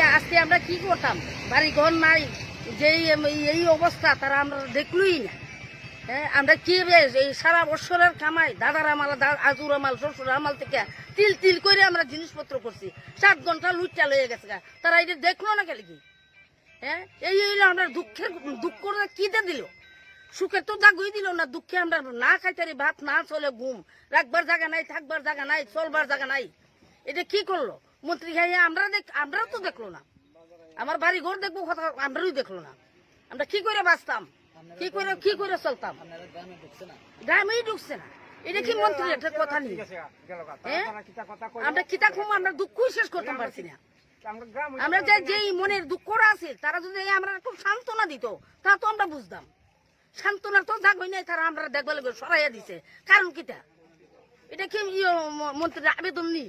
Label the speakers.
Speaker 1: আজকে আমরা কি করতাম? বাড়ি ঘর নাই এই- অবস্থা, তারা আমরা দেখলই না। হ্যাঁ আমরা কি এই সারা বছরের কামাই থেকে তিল তিল করে আমরা জিনিসপত্র করছি। সাত ঘণ্টা লুচ্চা লয়ে গেছে তারা এটা দেখল না কেন কি? হ্যাঁ এই আমরা দুঃখের দুঃখ কি দিয়ে দিল? সুখের তো দাগুই দিল না, দুঃখে আমরা না খাইতারি ভাত না চলে, ঘুম। রাখবার জায়গা নাই, থাকবার জায়গা নাই, চলবার জায়গা নাই। এটা কি করল? মন্ত্রী খাইয়া আমরা দেখ আমরাও তো দেখল না। আমার বাড়ি ঘর দেখব কথা আমরাই দেখল না। আমরা কি করে বাঁচতাম? কি করে কি করে চলতাম? গ্রামেই ঢুকছে না। এটা কি মন্ত্রী একটা কথা নেই? হ্যাঁ? আমরা কিতা খুব আমরা দুঃখই শেষ করতে পারছি না। আমরা যে যেই মনের দুঃখরা আছে তারা যদি আমরা একটু সান্ত্বনা দিত তা তো আমরা বুঝতাম। সান্ত্বনা তো যাগই নাই তারা আমরা দেখবে লাগবে সরাইয়া দিছে। কারণ কিটা এটা কি ইয়ে মন্ত্রীর আবেদন নেই?